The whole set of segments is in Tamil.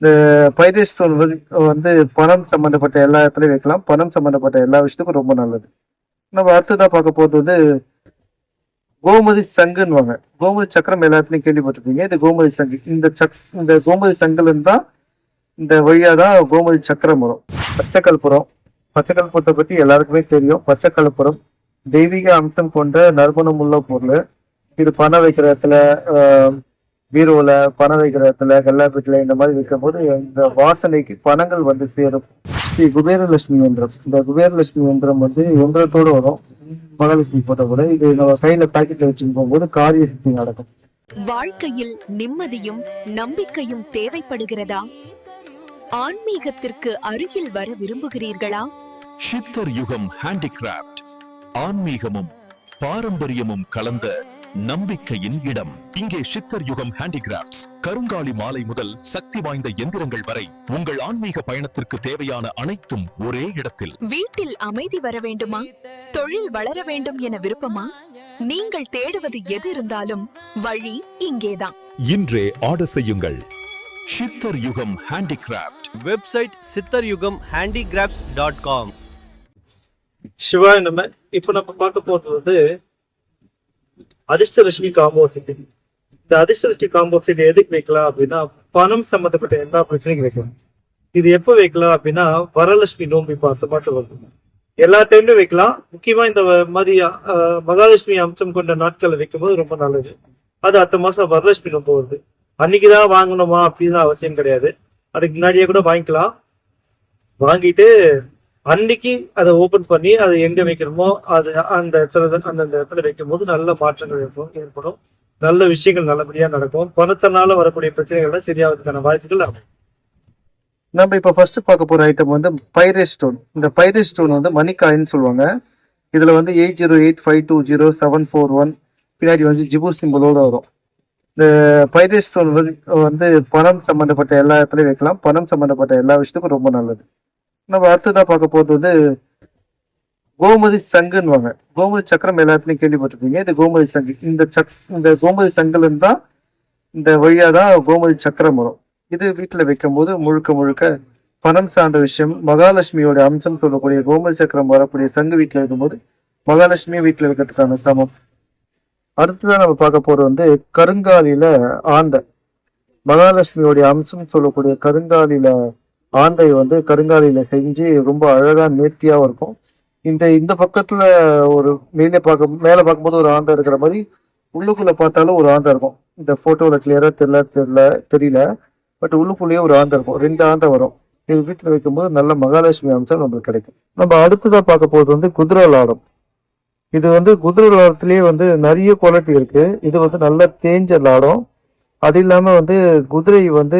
இந்த பைரேட் ஸ்டோன் வந்து பணம் சம்மந்தப்பட்ட எல்லா இடத்துலையும் வைக்கலாம். பணம் சம்மந்தப்பட்ட எல்லா விஷயத்துக்கும் ரொம்ப நல்லது. நம்ம அடுத்ததாக பார்க்க போகிறது வந்து கோமதி சங்குன்னுவாங்க. கோமதி சக்கரம் எல்லா இடத்துலயும் கேள்விப்பட்டிருப்பீங்க. இது கோமதி சங்கு. இந்த சக் இந்த கோமதி சங்குல தான் இந்த வழியாக தான் கோமதி சக்கரம் வரும். பச்சை கற்பூரம் பச்சை கற்பூரத்தை பற்றி எல்லாருக்குமே தெரியும். பச்சை தெய்வீக அம்சம் கொண்ட நறுமணம் உள்ள பொருள். இது பணம் வைக்கிற இடத்துல பீரோல பணம் வைக்கிற இடத்துல கல்லாப்பீட்டில் இந்த மாதிரி வைக்கும் போது இந்த வாசனைக்கு பணங்கள் வந்து சேரும். ஸ்ரீ குபேரலட்சுமி யந்திரம் இந்த குபேரலட்சுமி யந்திரம் வந்து யந்திரத்தோட வரும். மகாலட்சுமி போட்ட கூட இது நம்ம கையில பாக்கெட்ல வச்சுட்டு போகும்போது காரிய சித்தி நடக்கும். வாழ்க்கையில் நிம்மதியும் நம்பிக்கையும் தேவைப்படுகிறதா? ஆன்மீகத்திற்கு அருகில் வர விரும்புகிறீர்களா? சித்தர் யுகம் ஹேண்டிகிராஃப்ட் ஆன்மீகமும் பாரம்பரியமும் கலந்த நம்பிக்கையின் இடம். இங்கே சித்தர் யுகம் ஹேண்டிகிராஃப்ட்ஸ் கருங்காலி மாலை முதல் சக்தி வாய்ந்த எந்திரங்கள் வரை உங்கள் ஆன்மீக பயணத்திற்கு தேவையான அனைத்தும் ஒரே இடத்தில். வீட்டில் அமைதி வர வேண்டுமா? தொழில் வளர வேண்டும் என விருப்பமா? நீங்கள் தேடுவது எது இருந்தாலும் வழி இங்கேதான். இன்றே ஆர்டர் செய்யுங்கள். சித்தர் யுகம் ஹேண்டிகிராஃப்ட் வெப்சைட் சித்தர் யுகம் ஹேண்டிகிராஃப்ட்ஸ் டாட் காம் சிவாய் நம்ம இப்ப நம்ம பார்க்க போறது வந்து அதிர்ஷ்டலட்சுமி காம்போ செட் இந்த அதிர்ஷ்டலட்சுமி காம்போ எதுக்கு வைக்கலாம் அப்படின்னா பணம் சம்பந்தப்பட்ட எல்லா பிரச்சனையும் வைக்கலாம். இது எப்ப வைக்கலாம் அப்படின்னா வரலட்சுமி நோம்பி பார்த்தமா சொல்லுவாங்க. எல்லா டைம்லயும் வைக்கலாம். முக்கியமா இந்த மாதிரி மகாலட்சுமி அம்சம் கொண்ட நாட்களை வைக்கும்போது ரொம்ப நல்லது. அது அடுத்த மாசம் வரலட்சுமி நோம்பு வருது. அன்னைக்குதான் வாங்கணுமா அப்படின்னு அவசியம் கிடையாது. அதுக்கு முன்னாடியே கூட வாங்கிக்கலாம். வாங்கிட்டு அன்னைக்கு அதை ஓபன் பண்ணி அதை எங்க வைக்கிறோமோ அது அந்த இடத்துல அந்தந்த இடத்துல வைக்கும் போது நல்ல மாற்றங்கள் ஏற்படும் நல்ல விஷயங்கள் நல்லபடியா நடக்கும். பணத்தினால வரக்கூடிய பிரச்சனைகள் சரியாவதுக்கான வாய்ப்புகள் அமையும். நம்ம இப்ப ஃபர்ஸ்ட் பார்க்க போற ஐட்டம் வந்து பைரேட் ஸ்டோன் இந்த பைரேட் ஸ்டோன் வந்து மணிக்காயின்னு சொல்லுவாங்க. இதுல வந்து eight zero eight five two zero seven four one பின்னாடி வந்து ஜிபு சிம்பிளோட வரும். இந்த பைரேட் ஸ்டோன் வந்து பணம் சம்பந்தப்பட்ட எல்லா இடத்துலயும் வைக்கலாம். பணம் சம்பந்தப்பட்ட எல்லா விஷயத்துக்கும் ரொம்ப நல்லது. நம்ம அடுத்ததா பார்க்க போறது வந்து கோமதி சங்குன்னுவாங்க. கோமதி சக்கரம் எல்லாத்துலையும் கேள்விப்பட்டிருப்பீங்க. இது கோமதி சங்கு. இந்த சக் இந்த கோமதி சங்குல இருந்தா இந்த வழியா தான் கோமதி சக்கரம் வரும். இது வீட்டுல வைக்கும் போது முழுக்க முழுக்க பணம் சார்ந்த விஷயம் மகாலட்சுமியோட அம்சம் சொல்லக்கூடிய கோமதி சக்கரம் வரக்கூடிய சங்கு வீட்டுல இருக்கும்போது மகாலட்சுமியை வீட்டுல வைக்கிறதுக்கான சமம். அடுத்ததான் நம்ம பார்க்க போறது வந்து கருங்காலில ஆந்தை மகாலட்சுமியோடைய அம்சம் சொல்லக்கூடிய கருங்காலில ஆந்தை வந்து கருங்காலியில செஞ்சு ரொம்ப அழகா நேர்த்தியாவும் இருக்கும். இந்த இந்த பக்கத்துல ஒரு மேலே பார்க்க மேல பார்க்கும்போது ஒரு ஆந்தை இருக்கிற மாதிரி உள்ளுக்குள்ள பார்த்தாலும் ஒரு ஆந்தை இருக்கும். இந்த போட்டோல கிளியரா தெரியல தெரியல தெரியல. பட் உள்ளுக்குள்ளேயே ஒரு ஆந்தை இருக்கும். ரெண்டு ஆந்தை வரும். இது வீட்டில் வைக்கும்போது நல்ல மகாலட்சுமி அம்சம் நம்மளுக்கு கிடைக்கும். நம்ம அடுத்ததாக பார்க்க போகிறது வந்து குதிரை லாடம். இது வந்து குதிரை லாடத்திலேயே வந்து நிறைய குவாலிட்டி இருக்கு. இது வந்து நல்ல தேஞ்ச லாடம். அது இல்லாம வந்து குதிரை வந்து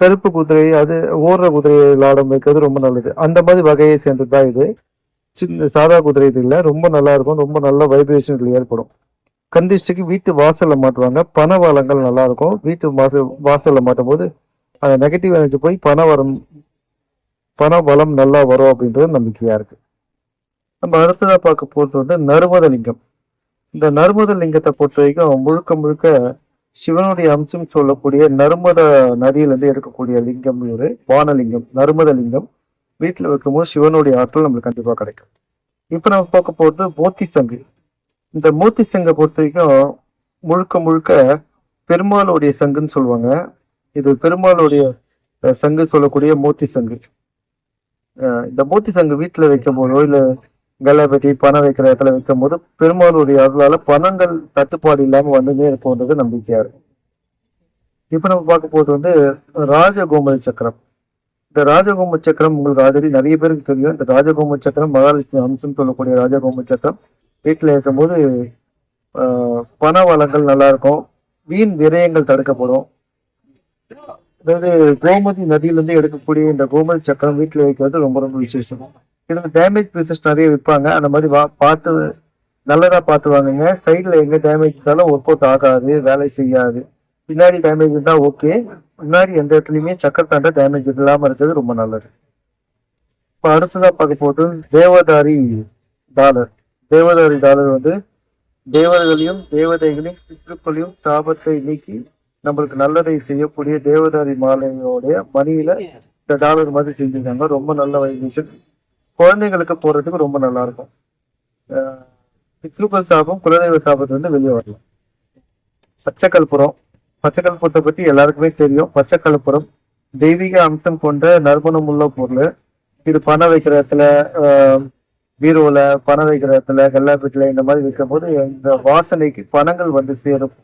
கருப்பு குதிரை அது ஓடுற குதிரை விளாடம் வைக்கிறது ரொம்ப நல்லது. அந்த மாதிரி வகையை சேர்ந்தது தான் இது. சின்ன சாதா குதிரை இது இல்லை. ரொம்ப நல்லா இருக்கும். ரொம்ப நல்ல வைப்ரேஷன்கள் ஏற்படும். கந்திஷ்டிக்கு வீட்டு வாசல்ல மாட்டுவாங்க. பண வளங்கள் நல்லா இருக்கும். வீட்டு வாசல் வாசல்ல மாட்டும் போது அந்த நெகட்டிவ் எனர்ஜி போய் பண வரம் பண வளம் நல்லா வரும் அப்படின்றது நம்பிக்கையா இருக்கு. நம்ம அடுத்ததா பார்க்க போறது வந்து நர்மத லிங்கம் இந்த நர்மத லிங்கத்தை பொறுத்த வரைக்கும் முழுக்க முழுக்க சிவனுடைய அம்சம் சொல்லக்கூடிய நர்மத நதியிலிருந்து எடுக்கக்கூடிய லிங்கம் ஒரு வானலிங்கம் நர்மத லிங்கம். வீட்டில் வைக்கும்போது சிவனுடைய ஆற்றல் நம்மளுக்கு கண்டிப்பாக கிடைக்கும். இப்போ நம்ம பார்க்க போகிறது மூத்தி சங்கு இந்த மூத்தி சங்கை பொறுத்த வரைக்கும் முழுக்க முழுக்க பெருமாளுடைய சங்குன்னு சொல்லுவாங்க. இது பெருமாளுடைய சங்கு சொல்லக்கூடிய மூத்தி சங்கு இந்த மூத்தி சங்கு வீட்டில் வைக்கும் போதோ கல்லபதி பணம் வைக்கிற இடத்துல வைக்கும் போது பெருமாளுடைய அருளால பணங்கள் தட்டுப்பாடு இல்லாம வந்துட்டே இருக்கும்ன்றது நம்பிக்கையா இருக்கும் இப்ப நம்ம பார்க்க போது வந்து ராஜகோமல் சக்கரம். இந்த ராஜகோம சக்கரம் உங்களுக்கு ஆல்ரெடி நிறைய பேருக்கு தெரியும். இந்த ராஜகோம சக்கரம் மகாலட்சுமி அம்சம் சொல்லக்கூடிய ராஜகோம சக்கரம் வீட்டில் இருக்கும்போது ஆஹ், பண வளங்கள் நல்லா இருக்கும். வீண் விரயங்கள் தடுக்கப்படும். அதாவது கோமதி நதியிலிருந்து எடுக்கக்கூடிய இந்த கோமதி சக்கரம் வீட்டில் வைக்கிறது ரொம்ப ரொம்ப விசேஷம். இதுல டேமேஜ் பீசஸ் நிறைய விற்பாங்க. அந்த மாதிரி வா பார்த்து நல்லதா பார்த்து வாங்குங்க. சைடுல எங்க டேமேஜ் இருந்தாலும் ஒர்க் அவுட் ஆகாது வேலை செய்யாது. பின்னாடி டேமேஜ் இருந்தால் ஓகே முன்னாடி எந்த இடத்துலயுமே சக்கரத்தாண்ட டேமேஜ் இல்லாம இருக்கிறது ரொம்ப நல்லது. இப்போ அடுத்ததா பார்க்க போது தேவதாரி டாலர். தேவதாரி டாலர் வந்து தேவர்களையும் தேவதைகளையும் பித்ருக்களையும் தாபத்தை நீக்கி நம்மளுக்கு நல்லதை செய்யக்கூடிய தேவதாரி மாலையோடைய மணியில இந்த டாலர் மாதிரி செஞ்சிருக்காங்க. ரொம்ப நல்ல வைப்ரேஷன் குழந்தைங்களுக்கு போடுறதுக்கு ரொம்ப நல்லா இருக்கும் அஹ் சாபம் குலதெய்வ சாபத்துல வந்து வெளியே வரலாம். பச்சைக்கல்புரம் பச்சைக்கல்புரத்தை பச்சை எல்லாருக்குமே தெரியும். பச்சை தெய்வீக அம்சம் கொண்ட நறுமணம் உள்ள பொருள். இது பணம் வைக்கிற இடத்துல ஆஹ், பீரோல பணம் வைக்கிற இடத்துல கல்லாப்பீட்டுல இந்த மாதிரி வைக்கும் போது இந்த வாசனைக்கு பணங்கள் வந்து சேரும்.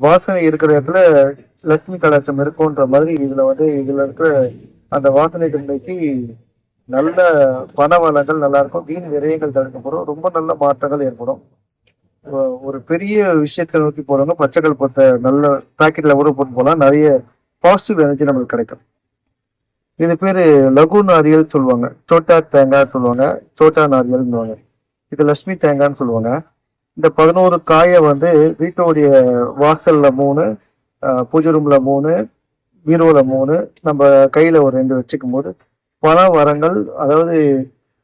வாசனை இருக்கிற இடத்துல லட்சுமி கலாச்சம் இருக்கும்ன்ற மாதிரி இதுல வந்து இதுல இருக்கிற அந்த வாசனை தன்மைக்கு நல்ல பண வளங்கள் நல்லா இருக்கும் வீண் விரயங்கள் தடுக்கப்படும். ரொம்ப நல்ல மாற்றங்கள் ஏற்படும். ஒரு பெரிய விஷயத்தை நோக்கி போறவங்க பச்சைகள் பொறுத்த நல்ல பாக்கெட்ல ஊற போட்டு போலாம் நிறைய பாசிட்டிவ் எனர்ஜி நம்மளுக்கு கிடைக்கும். இது பேர் லகு நாரியல் சொல்லுவாங்க. சோட்டா தேங்காய் சொல்லுவாங்க. சோட்டா நாரியல்னுவாங்க இது லட்சுமி தேங்காய்னு சொல்லுவாங்க. இந்த பதினோரு காயை வந்து வீட்டோடைய வாசல்ல மூணு பூஜை ரூம்ல மூணு பீரோல மூணு. நம்ம கையில ஒரு ரெண்டு வச்சுக்கும் போது பண வரங்கள் அதாவது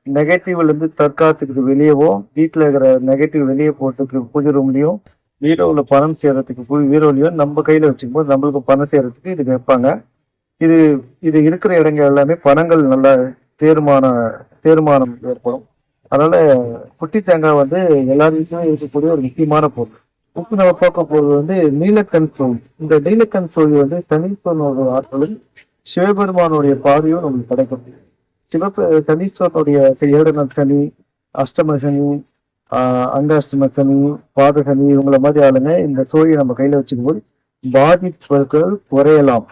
நெகட்டிவ்லேருந்து தற்காத்துக்கு வெளியவோ வீட்டில் இருக்கிற நெகட்டிவ் வெளியே போகிறதுக்கு பூஜை ரூம்லேயும் வீரோவில் பணம் சேர்றதுக்கு வீரோலையும் நம்ம கையில் வச்சுக்கும்போது நம்மளுக்கு பணம் செய்கிறதுக்கு இது வைப்பாங்க இது இது இருக்கிற இடங்கள் எல்லாமே பணங்கள் நல்லா சேருமான சேருமானம் ஏற்படும். அதனால குட்டி தேங்காய் வந்து எல்லாருக்குமே இருக்கக்கூடிய ஒரு முக்கியமான பொருள். உப்பு நம்ம பார்க்க போகிறது வந்து நீலக்கண் சோழி இந்த நீலக்கண் சோழி வந்து தனிப்பனோட ஆற்றலும் சிவபெருமானுடைய பாதையும் நம்மளுக்கு கிடைக்கும் சிவப்பு சனீஸ்வரனுடைய ஏழு சனி அஷ்டம சனி ஆஹ் அங்காஷ்டம சனி பாத சனி இவங்கள மாதிரி ஆளுங்க இந்த சோழியை நம்ம கையில வச்சுக்கும் போது பாதிப்புகள் குறையலாம்.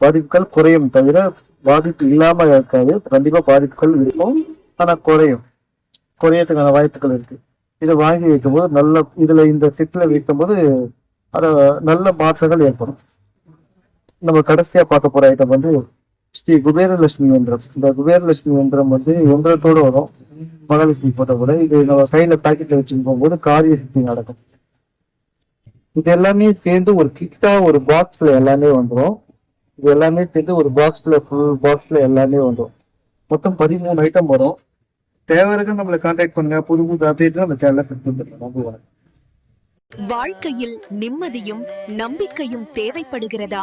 பாதிப்புகள் குறையும் தவிர பாதிப்பு இல்லாம இருக்காது. கண்டிப்பா பாதிப்புகள் இருக்கும். ஆனா குறையும். குறையத்துக்கான வாய்ப்புகள் இருக்கு. இதை வாங்கி வைக்கும்போது நல்ல இதுல இந்த செட்ல வைக்கும்போது அத நல்ல மாற்றங்கள் ஏற்படும். நம்ம கடைசியா பார்க்க போற ஐட்டம் வந்து ஸ்ரீ குபேரலட்சுமி யந்திரம் இந்த குபேரலட்சுமி யந்திரம் வந்து யந்திரத்தோட வரும். மகாலட்சுமி போட்ட கூட இது நம்ம கையில பாக்கெட்ல வச்சுட்டு போகும்போது காரிய சித்தி நடக்கும். இது எல்லாமே சேர்ந்து ஒரு கிட்டா ஒரு பாக்ஸ்ல எல்லாமே வந்துடும் இது எல்லாமே சேர்ந்து ஒரு பாக்ஸ்ல ஃபுல் பாக்ஸ்ல எல்லாமே வந்துடும் மொத்தம் பதிமூணு ஐட்டம் வரும். தேவருக்கு நம்மளை கான்டாக்ட் பண்ணுங்க. புது புது அப்டேட் நம்ம சேனல்ல நம்புவாங்க வாழ்க்கையில் நிம்மதியும் நம்பிக்கையும் தேவைப்படுகிறதா?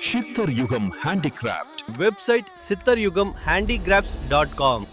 சித்தர் யுகம் ஹேண்டிகிராஃப்ட் வெப்சைட் சித்தர் யுகம் ஹேண்டிகிராஃப்ட்ஸ் டாட் காம்